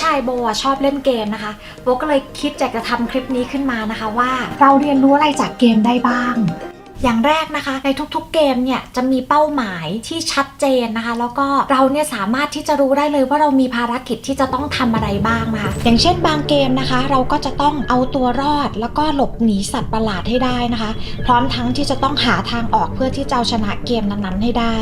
ชายโบอะชอบเล่นเกมนะคะ โบก็เลยคิดอยากจะทำคลิปนี้ขึ้นมานะคะว่า เราเรียนรู้อะไรจากเกมได้บ้างอย่างแรกนะคะในทุกๆเกมเนี่ยจะมีเป้าหมายที่ชัดเจนนะคะ แล้วก็เราเนี่ยสามารถที่จะรู้ได้เลยว่าเรามีภารกิจที่จะต้องทำอะไรบ้างนะคะอย่างเช่นบางเกมนะคะ เราก็จะต้องเอาตัวรอด แล้วก็หลบหนีสัตว์ประหลาดให้ได้นะคะ พร้อมทั้งที่จะต้องหาทางออกเพื่อที่จะเอาชนะเกมนั้นๆให้ได้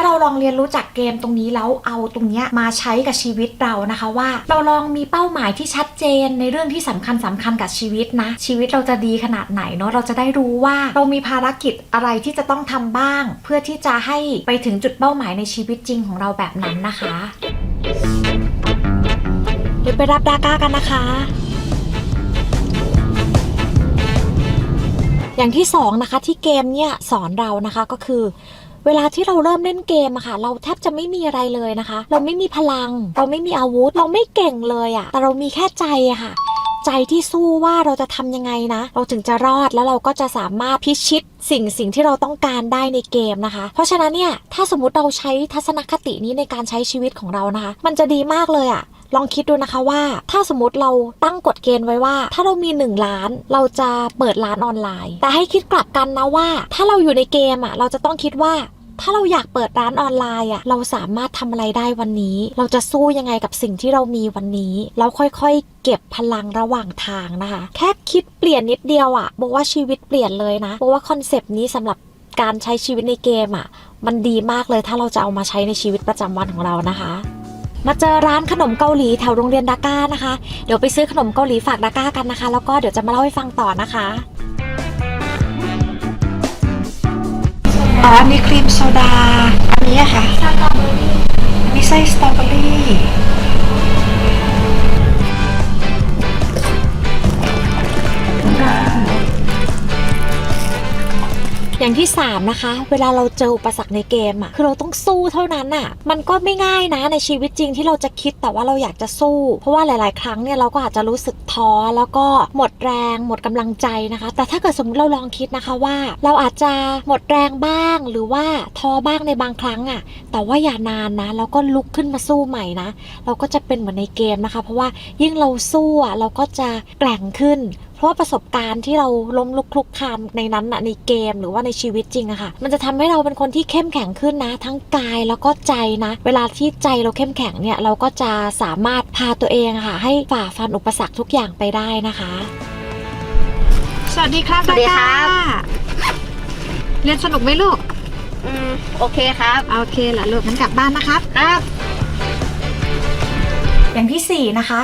ถ้าเราลองเรียนรู้จากเกมตรงนี้แล้วเอาตรงเนี้ยมาใช้กับชีวิตเรานะคะว่า เราลองมีเป้าหมายที่ชัดเจนในเรื่องที่สำคัญสำคัญกับชีวิตนะ ชีวิตเราจะดีขนาดไหนเนาะเราจะได้รู้ว่าเรามีภารกิจอะไรที่จะต้องทำบ้าง เพื่อที่จะให้ไปถึงจุดเป้าหมายในชีวิตจริงของเราแบบนั้นนะคะเดี๋ยวไปรับดาก้ากันนะคะอย่างที่สองนะคะที่เกมเนี่ยสอนเรานะคะก็คือ เวลาที่เราเริ่มเล่นเกมอะค่ะ เราแทบจะไม่มีอะไรเลยนะคะ เราไม่มีพลัง เราไม่มีอาวุธ เราไม่เก่งเลยอะแต่เรามีแค่ใจอะค่ะ ใจที่สู้ว่าเราจะทำยังไงนะ เราถึงจะรอดแล้วเราก็จะสามารถพิชิตสิ่งสิ่งที่เราต้องการได้ในเกมนะคะ เพราะฉะนั้นเนี่ยถ้าสมมติเราใช้ทัศนคตินี้ในการใช้ชีวิตของเรานะคะ มันจะดีมากเลยอะลองคิดดูนะคะว่า ถ้าสมมติเราตั้งกฎเกณฑ์ไว้ว่า ถ้าเรามี 1 ล้าน เราจะเปิดร้านออนไลน์ แต่ให้คิดกลับกันนะว่า ถ้าเราอยู่ในเกมอะเราจะต้องคิดว่า ถ้าเราอยากเปิดร้านออนไลน์อะเราสามารถทำอะไรได้วันนี้ เราจะสู้ยังไงกับสิ่งที่เรามีวันนี้แล้วค่อยๆ เก็บพลังระหว่างทางนะคะ แค่คิดเปลี่ยนนิดเดียวอะบอกว่าชีวิตเปลี่ยนเลยนะบอกว่าคอนเซปต์นี้สำหรับการใช้ชีวิตในเกมอะ มันดีมากเลยถ้าเราจะเอามาใช้ในชีวิตประจำวันของเรานะคะมาเจอร้านขนมเกาหลีแถวโรงเรียนดาก้านะคะ เดี๋ยวไปซื้อขนมเกาหลีฝากดาก้ากันนะคะ แล้วก็เดี๋ยวจะมาเล่าให้ฟังต่อนะคะ อ๋อ อันนี้ครีมโซดา อันนี้อะค่ะ อันนี้ไส้สตรอเบอรี่ ที่ 3 นะคะ เวลาเราเจออุปสรรคในเกมอะคือเราต้องสู้เท่านั้นอะมันก็ไม่ง่ายนะในชีวิตจริงที่เราจะคิดแต่ว่าเราอยากจะสู้ เพราะว่าหลาย ๆ ครั้งเนี่ยเราก็อาจจะรู้สึกท้อแล้วก็หมดแรง หมดกำลังใจนะคะ แต่ถ้าเกิดสมมติเราลองคิดนะคะว่า เราอาจจะหมดแรงบ้าง หรือว่าท้อบ้างในบางครั้งอะแต่ว่าอย่านานนะแล้วก็ลุกขึ้นมาสู้ใหม่นะ เราก็จะเป็นเหมือนในเกมนะคะ เพราะว่ายิ่งเราสู้อะเราก็จะแกร่งขึ้น เพราะว่าประสบการณ์ที่เราล้มลุกคลุกคลานในนั้นน่ะในเกมหรือว่าในชีวิตจริงอะค่ะ มันจะทำให้เราเป็นคนที่เข้มแข็งขึ้นนะ ทั้งกายแล้วก็ใจนะ เวลาที่ใจเราเข้มแข็งเนี่ยเราก็จะสามารถพาตัวเองอะค่ะ ให้ฝ่าฟันอุปสรรคทุกอย่างไปได้นะคะ สวัสดีครับสวัสดีครับ เรียนสนุกไหมลูก อืม โอเคครับ โอเคละลูกงั้นกลับบ้านนะครับ ครับ อย่างที่ 4 นะคะ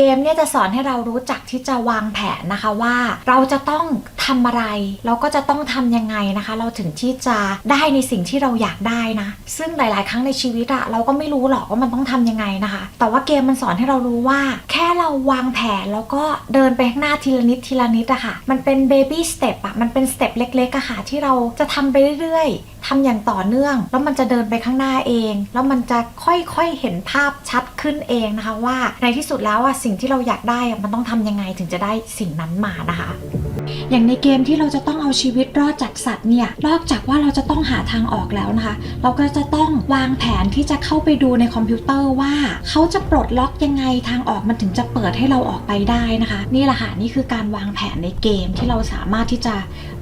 เกมเนี่ยจะสอนให้เรารู้จักที่จะวางแผนนะคะว่า เราจะต้อง ทำอะไร เราก็จะต้องทำยังไงนะคะ เราถึงที่จะได้ในสิ่งที่เราอยากได้นะ ซึ่งหลาย ๆ ครั้งในชีวิตอะเราก็ไม่รู้หรอกว่ามันต้องทำยังไงนะคะ แต่ว่าเกมมันสอนให้เรารู้ว่า แค่เราวางแผนแล้วก็เดินไปข้างหน้าทีละนิดทีละนิดอะค่ะ มันเป็นเบบี้สเต็ปอะมันเป็นสเต็ปเล็ก ๆอะค่ะที่เราจะทำไปเรื่อยๆทำอย่างต่อเนื่อง แล้วมันจะเดินไปข้างหน้าเอง แล้วมันจะค่อยๆเห็นภาพชัดขึ้นเองนะคะว่าในที่สุดแล้วอะสิ่งที่เราอยากได้อะมันต้องทำยังไงถึงจะได้สิ่งนั้นมานะคะ อย่างในเกมที่เราจะต้องเอาชีวิตรอดจากสัตว์เนี่ยนอกจากว่าเราจะต้องหาทางออกแล้วนะคะ เราก็จะต้องวางแผนที่จะเข้าไปดูในคอมพิวเตอร์ว่า เขาจะปลดล็อกยังไงทางออกมันถึงจะเปิดให้เราออกไปได้นะคะ นี่แหละค่ะนี่คือการวางแผนในเกมที่เราสามารถที่จะ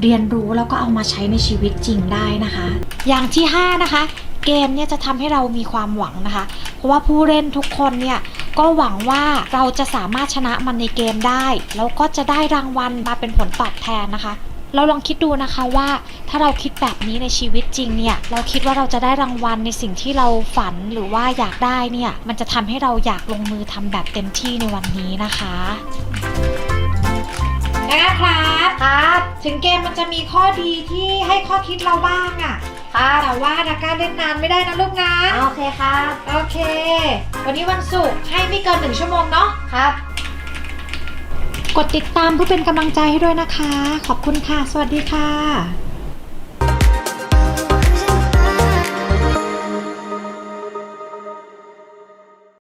เรียนรู้แล้วก็เอามาใช้ในชีวิตจริงได้นะคะ อย่างที่ 5 นะคะ เกมเนี่ยจะทำให้เรามีความหวังนะคะ เพราะว่าผู้เล่นทุกคนเนี่ย ก็หวังว่าเราจะสามารถชนะมันในเกมได้ แล้วก็จะได้รางวัลมาเป็นผลตอบแทนนะคะ เราลองคิดดูนะคะว่าถ้าเราคิดแบบนี้ในชีวิตจริงเนี่ย เราคิดว่าเราจะได้รางวัลในสิ่งที่เราฝันหรือว่าอยากได้เนี่ย มันจะทำให้เราอยากลงมือทำแบบเต็มที่ในวันนี้นะคะนะครับครับ ถึงเกมมันจะมีข้อดีที่ให้ข้อคิดเราบ้างอะค รับแต่ว่าดาก้าเล่นนานไม่ได้นะลูกนะโอเคครับ โอเค วันนี้วันศุกร์ให้ไม่เกินหนึ่งชั่วโมงเนาะครับ กดติดตามเพื่อเป็นกำลังใจให้ด้วยนะคะ ขอบคุณค่ะ สวัสดีค่ะ